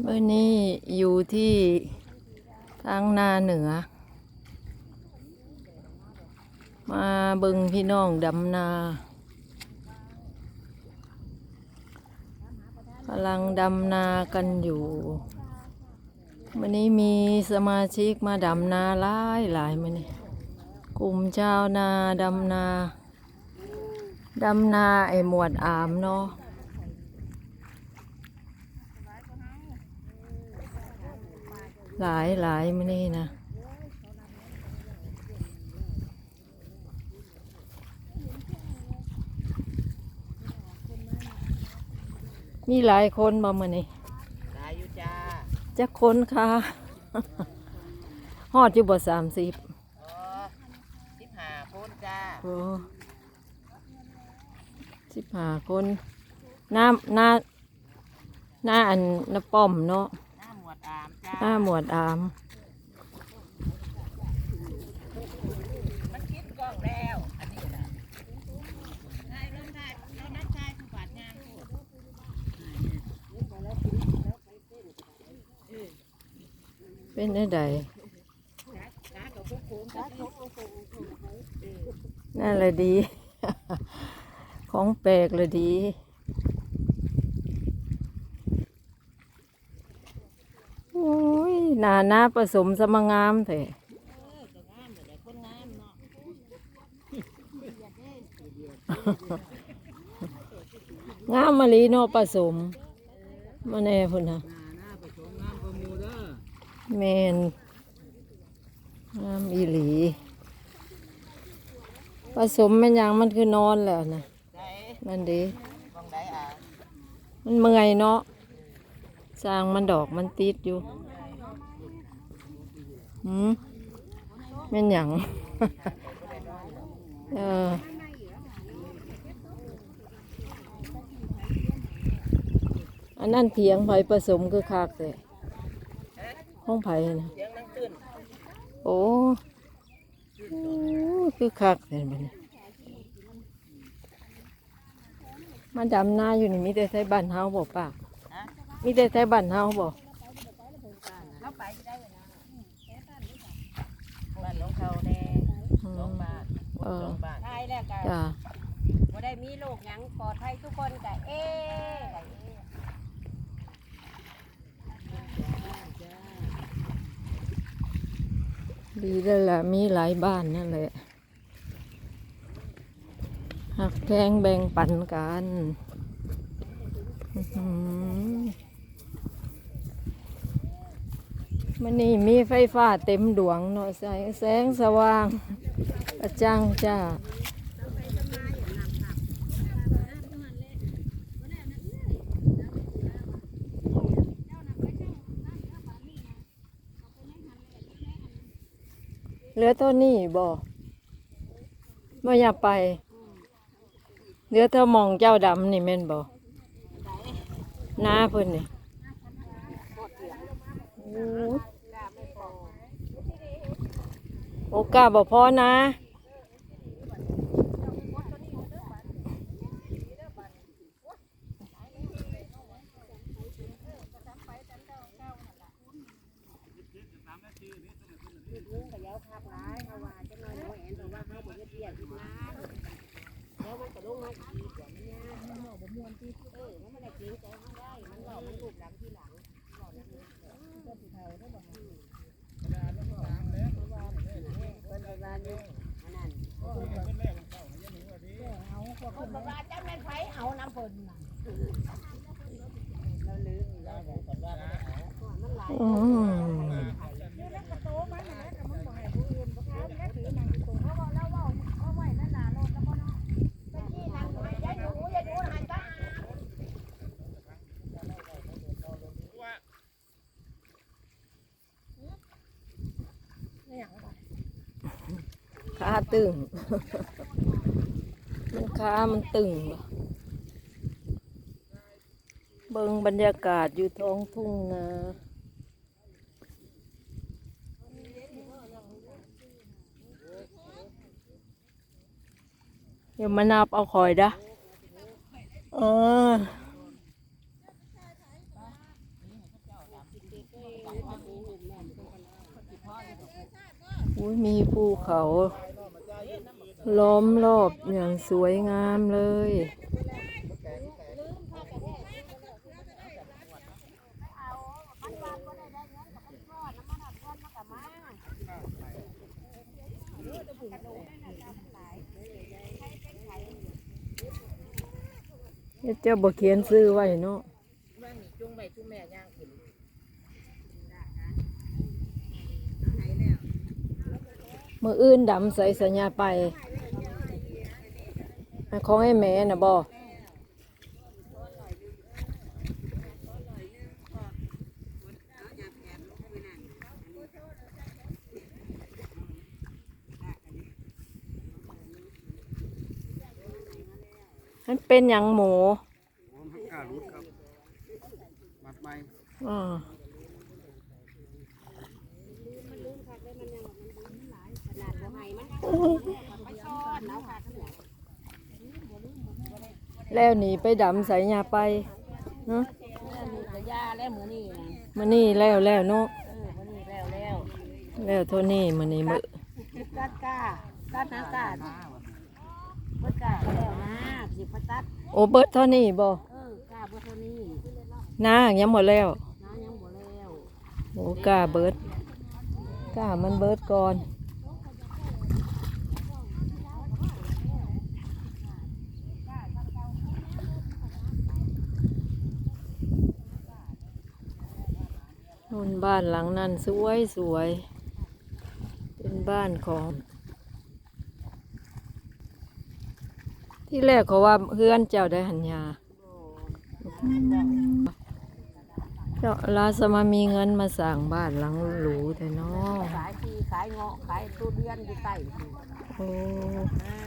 เมื่อนี้อยู่ที่ทางนาเหนือ มาบิงพี่น้องดำนากำลังดำนากันอยู่ วันนี้มีสมาชิกมาดำนาหลายหลายมานี่กลุ่มชาวนาดำนา ดำนาไอหมวดอามเนาะ หลายหลายมานี่นะมีหลายคนบ่มานี่ตายอยู่จ้าจะคนค่ะฮอดอยู่บ่สามสิบอ๋อสิบห้าคนจ้าโอ้สิบห้าคนหน้าหน้าหน้าอันน้าป้อมเนาะ หน้าหมวดอามจ้าหน้าหมวดามมันคิดกองแล้วอันนี้นะได้เริ่มได้เรายผู้บาดงานพูดเป็นได้ใดจ้ากักผมจ้านั่นแหละดี ของแปลกเลยดี โอ้ย หนาหน้าผสมสมงามแท้จะงามแต่คนงามเนาะงามมะลีเนาะผสมมาแน่พุ่นนะหน้าหน้าผสมงามประมูเด้อแมนงามอีหลี ผสมแม่นหยังมันคือนอนแล้วนะได้นั่นดีกล้องได้อะมันเมื่อยเนาะสร้างมันดอกมันติดอยู่ หืมแม่นหยังเอออันนั้นเถียงไผ่ผสมคือคักเลยห้องไผ่นะโอ้คือคักเลยมันมาดำหน้าอยู่นี่มีแต่ไทยบ้านเฮาบ่ปากมีแต่ไทยบ้านเฮาบ่เราไปได้เลยนะบ้านน้องเขาแน่ อื สอง ม บ้าน เออสองบ้านใช่แล้วก็จ้าบ่ได้มีโรคหยังปลอดภัยทุกคนก็เอ๊ะดีแล้วล่ะมีหลายบ้านนั่นแหละหักแพงแบ่งปันกันอื้อหือมันนี่มีไฟฟ้าเต็มดวงเนาะแสงแสงสว่าง กระจ่างจ้าเหลือตัวนี้บ่บ่อยากไป เหลือเท่ามองเจ้าดำนี่แม่นบ่หน้าเพิ่นนี่โอ้โอกาบ่พอนะ ขาตึง มันขามันตึง เบิงบรรยากาศอยู่ท้องทุ่งนาเดี๋ยวมานับเอาคอยดะเอออุ้ยมีภูเขา ล้อมรอบอย่างสวยงามเลย เจ้าบ่เขียนซื้อไว้เนาะจุงไปจุงแม่ย่างขึ้นมืออื่นดำใส่สัญญาไป ของให้แม่น่ะบ่มันเป็นหยังหมูมให้การุดครับมัดไม้อ่า ขนาดบ่ให้มันไปซ่อนเอาค่ะทั้งหมด แล้วหนีไปดำใส่ยาไปเนาะนี่ก็ยาแล้วมื้อนี้นะมันนี่แล้วแล้วเนาะเออมื้อนี้แล้วแล้วแล้วเท่านี้มันนี่มือกัดก้ากัดหากาดเบิดกาแล้วนะสิพตัดโอเบิดเท่านี้บ่เออกาเบิดเท่านี้น้ายังหมดแล้วน้ายังบ่แล้วโอ้กล้าเบิดกล้ามันเบิดก่อนนู่น บ้านหลังนั้นสวยสวย เป็นบ้านของ ที่แรกเขาว่าเพื่อนเจ้าได้หันยาเจ้าลาสมามีเงินมาสั่งบ้านหลังหรูแต่เนาะขายทีขายเงาะขายทุเรียนอยู่ใต้นี่โอ้ อ่า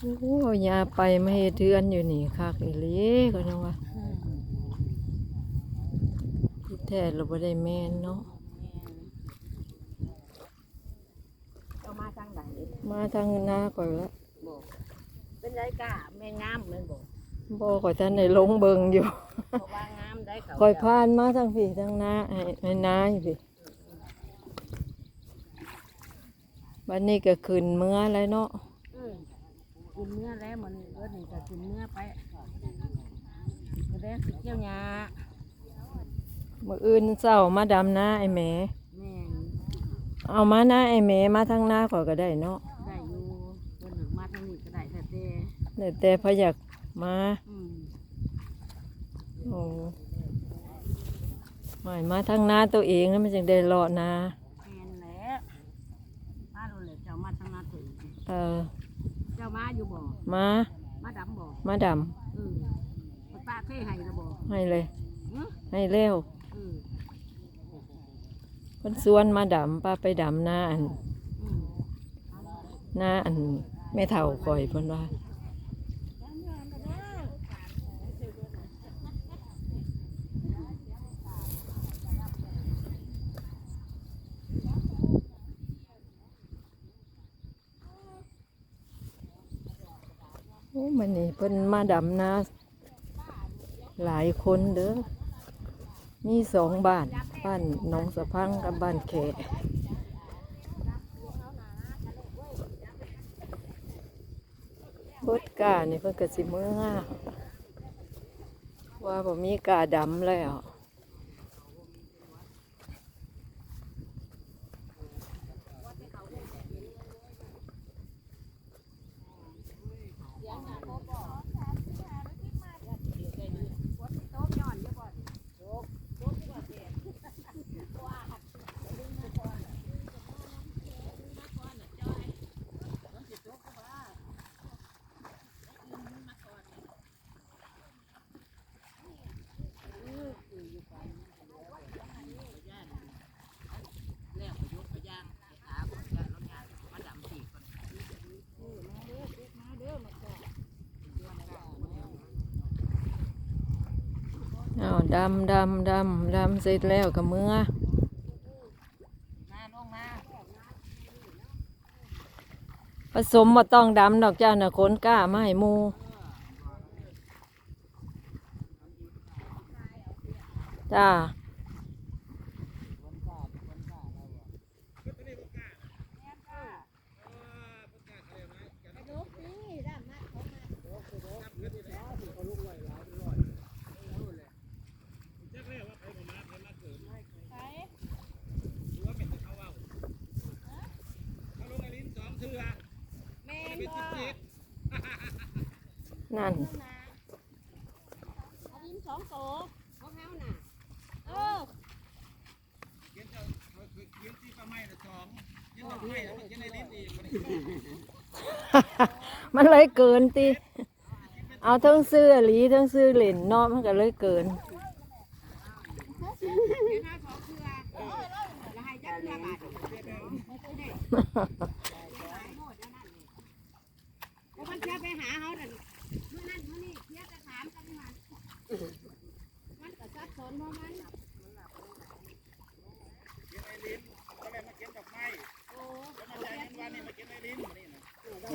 โหยาไปไม่ให้เทือนอยู่นี่คักอีหลีก็ยังว่าอืมที่แท้เราไม่ได้แม่นเนาะเอามาทางไหนมาทางหน้าก่อนละบอกเป็นไรกะแม่งามแม่นบอกบ่ก่อยท่านในลงเบิงอยู่เพราะว่างามได้เขาก่อยผ่านมาทางพี่ทางหน้าให้ให้น้าอยู่พี่บันนี้ก็ขึ้นเมื่อแล้วเนาะอืม กินเนื้อแล้วมันเออนี่ก็กินเนื้อไปก็ได้สิเกี่ยวหญ้ามื่ออื่นเศร้ามาดำหน้าไอ้แหมแม่นเอามาหน้าไอ้แหมมาทางหน้าก่อนก็ได้เนาะได้อยู่เพิ่นหนึ่งมาทางนี้ก็ได้แต่แต่แต่แต่พะอยากมาอืมโอ้ไม่มาทางหน้าตัวเองแล้วมันจึงได้รอนาแม่นแหล้วมาโดนเลยเจ้ามาทางหน้าถึงเออเจ้า มาอยู่บ่มามาดำบ่มาดเออมันป้าเคยให้แล้วบ่ำให้เลย หึให้เร็วเออคนสวนมาดำป้าไปดำหน้าอันอืมหน้าอันแม่เฒ่าคอยเพิ่นว่า อ้มันนี่เพิ่นมาดำนาหลายคนเด้อมีสองบ้าน บ้านหนองสะพังกับบ้านแขกบดกาเนี่เพิ่นกระสิเมื่อว่าผมมีกาดำแล้วแล้วก็ยกไปย่างไปหาบ่ย่างแล้วย่างมาดำสีก่อน เอา ดำดำดำดำเสร็จแล้วก็เมื่อผสมมาต้องดำดอกเจ้าน่ะขนกล้ามาให้หมูจ้า แม่นบ่ นั่นเอาดินสองโตของเฮาน่ะ เออเขียนจะเขียนที่ป้าไม้ละสองเขียนดอกไม้แล้วเขียนในลิ้นอีกมันมันเลยเกินติเอาทั้งซื้ออหลีทั้งซื้อเหรนเนาะมันก็เลยเกินเ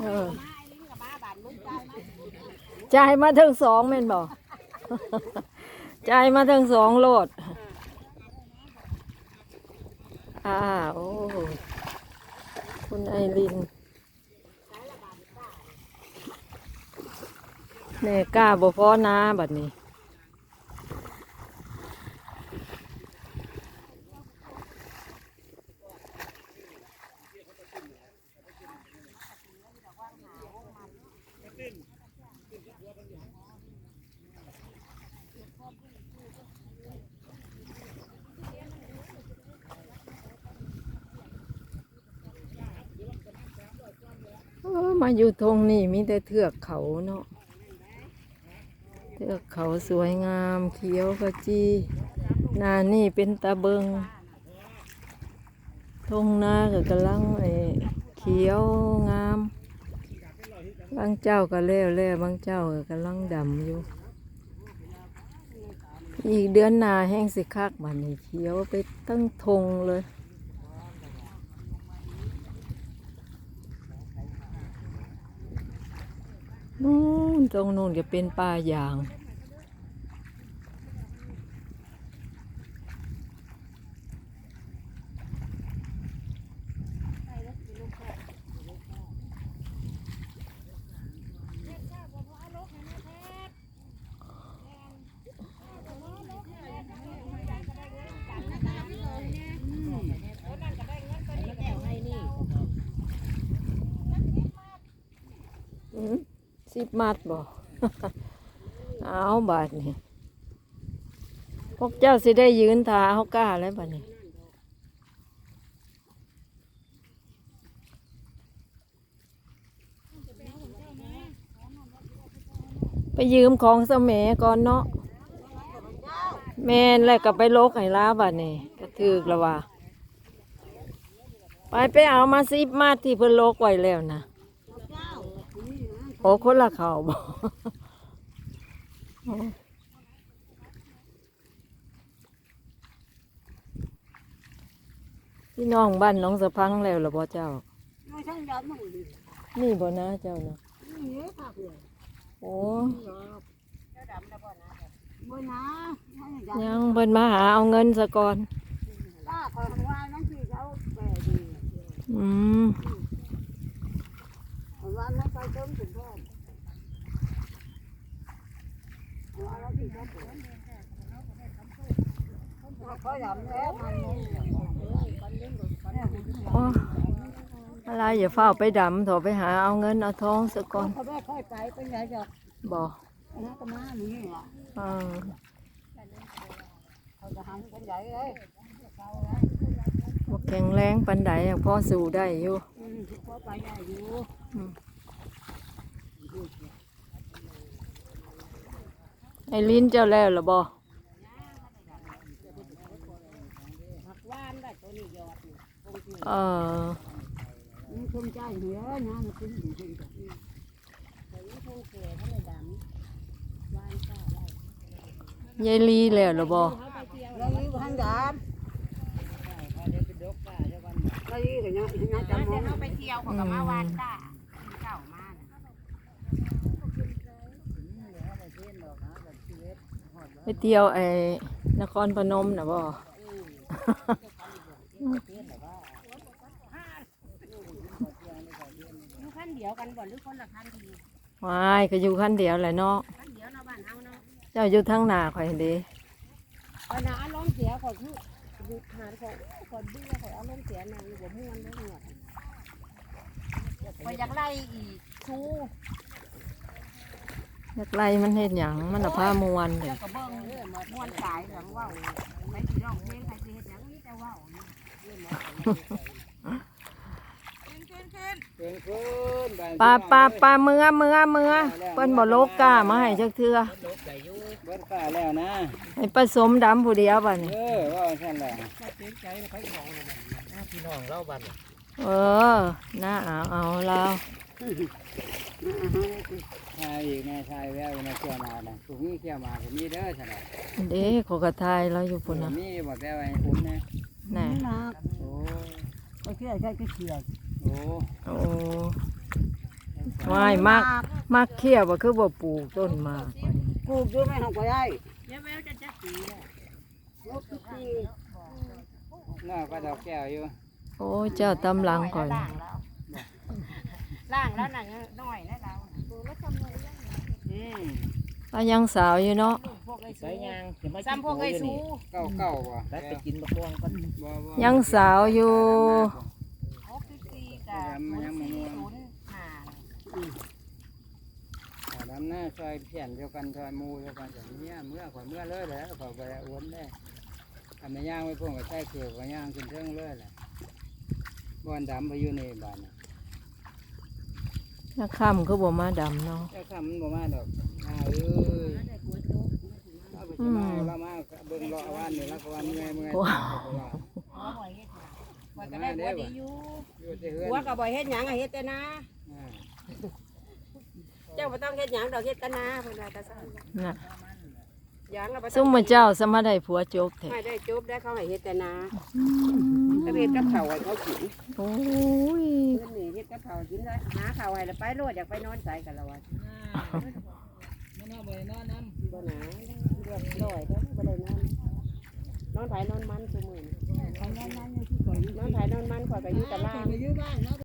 จไหมจ่ายมาทั้งสองแม่นบอกจ่ายมาทั้งสองโลด อ่า โอ้คุณไอรินแม่กล้าบ่พอนาบัดนี้ มาอยู่ทงนี่มีแต่เทือกเขาเนาะเทือกเขาสวยงามเขียวขจีนานี่เป็นตาเบิงทงนาก็กำลังไอ้เขียวงาม บางเจ้าก็แล้วแล้วบางเจ้าก็กำลังดำอยู่ อีกเดือนนาแห้งสิคักมันนี่เขียวไปตั้งทงเลย นู่นตรงนู่นจะเป็นป่ายาง อืม สิบมัดบ่เอาบาทนี่พวกเจ้าสิได้ยืนทาเขากล้าแล้วบาทนี้ไปยืมของสมัยก่อนเนาะแม่นแล้วก็ไปโลกไห้ล้าบาทนี่ก็ถือกล้วว่า ไปไปเอามาสิบมัดที่เพิ่นโลกไว้แล้วนะ โอ้คนละเขาบอกพี่น้องบ้านน้องสะพังแล้วเหรอพ่อเจ้าไม่ใช่ยอมมึงดินี่บ่นะเจ้านะนี่เยอะค่ะเพื่อนโอ้เจ้าดำแล้วบ่นะบ่นะไม่ยอมยังเพิ่นมาหาเอาเงินซะก่อนป้าคอยทำงานนั่นคือเขาแก่ดีอืมวันนั้นไปเติมถึงพ่อวันนั้นที่เขาปวดเขาดำแล้วมัน โอ้ อะไรอย่าเฝ้าวไปดำโถไปหาเอาเงินเอาทองซะก่อนเขาไม่ค่อยไปเป็นไงจ้ะบ่นะก็มาอย่างนี้อะอ่าเขาจะทำเป็นใหญ่เลยบ่แข็งแรงปันใดอะพ่อสู้ได้อยู่อืมเขาไปได้อยู่ ไอ้ลิ้นเจ้าแล้วหรอบอเออคงใจเหือนะมันคุ้มอยู่จริงจังแต่ยังคงแก่เขาเลยดำวานก็ได้ยายลีแล้วหรอบ่เราอยู่ทางดำเราอยู่กันเนาะน่าจะมองเขาไปเที่ยวเขาก็มาวานก้าเก่ามา ไปเที่ยวไอ้นครพนมนะบ่อยู่คันเดียวกันบ่หรือคนละคันทีวายก็อยู่คันเดียวแหละเนาะคันเดียวเนาะบ้านเฮาเนาะเจ้าอยู่ทางหน้าข่อยเด้ตอนน่ะอารมณ์เสียก่อนคืออยู่หาของก่อนเบื่อก่อนอารมณ์เสียนางอยู่บ่ม่วนเด้อหนวดข่อยอยากไล่อีกชู อยากไล่มันเฮ็ดหยังมันน่ะพามวนเด้แล้วก็เบิ่งเด้อมาม่วนสายหลังเว้าใครสิร้องเพลงใครสิเฮ็ดหยังมีแต่ว้านี่เรื่องหมอเกินคืนบ้ปลาปลาปลาเมือเมือเมือเปิ้นบ่โลกกามาให้จักเทื่อเบิดป้าแล้วนะ ให้ผสมดำผู้เดียวบัดนี้เออว่าซั่นแหละเออน่าเอาเอาแล้วชา ยอีกแม่ชายแววในเกี่ยวมาน่ะถูกมีเกี่ยวมาก็มีเด้อซั่นน่ะเด้เขอกระทายเราอยู่พุ่นน่ะมีบ่แต่ว่าให้ผมนะแน่โอ้ก็เชื่อใช่ก็เชื่อโอ้โอ้วายมักมักเขี้ยวบ่คือบ่ปลูกต้นหมากบัดนี้ปลูกอยู่ไม่ห้องก็ได้เดี๋ยวแมวจะจักปีแล้วงบทุกปีน่าก็ดอกแก้วอยู่ โอ้เจ้าตำลังก่อนล่างแล้วล่างแล้วน่ะยังน้อยนะเรา ตัวละคำเลยอืมก็ยังสาวอยู่เนาะพวกไอ้ใส่สูยางเดี๋ยวมาซ้ำพวกไอ้สูเก้าเก้าบ่ตัดไปกินบักม่วงก่อนบ่บ่ยังสาวอยู่งบทุกปีกับศูนย์สี่ศูนย์ห้าดำหน้าซอยเพี้ยนเดียวกันซอยหมู่เดียวกันอย่างนี้เมื่อข่อยเมื่อเลยแหละข่อยบ่ได้อวนได้อันนี้ย่างไว้พวกก็ใช้เกลือก็ย่างขึ้นเทิงเลยแหละบ่อนดำไปอยู่ในบ้านน่ะ นักค่ำคือบ่มาดำเนาะเจ้าคำมันบ่มาดอกอ่าเอ้ยเอาไปสิมาเรามาเบิ่งเลาะวันนี่แล้วก็วันเมื่อยเมื่อยว้าวอ๋อบ่อยเฮ็ดหยังบ่อยก็ได้บ่ดีอยู่อยู่ที่เฮือนหัวก็บ่อยเฮ็ดหยังอะเฮ็ดแต่นาอ่าเจ้าบ่ต้องเฮ็ดหยังดอกเฮ็ดแต่นาเพิ่นว่าแต่ซั่นน่ะหยังก็บ่ต้ซุ่องมมื้อเจ้าสมาได้ผัวโจกแท้ไม่ได้จบได้เขาให้เฮ็ดแต่นา ก็เฮ็ดกับข้าวให้เขากินโอ้ยเพิ่นนี่เฮ็ดกับข้าวกินแล้วหาข้าวให้แล้วไปโลดอยากไปนอนใส่กันแล้วว่ามันเอาไปนอนน้บ่หนาเรียบร้อยเด้อบ่ได้นอนนอนไผนอนมันซุมื้อนี้นอนไผนอนมันข่อยก็อยู่ตารางำอยู่บ้านเนาะ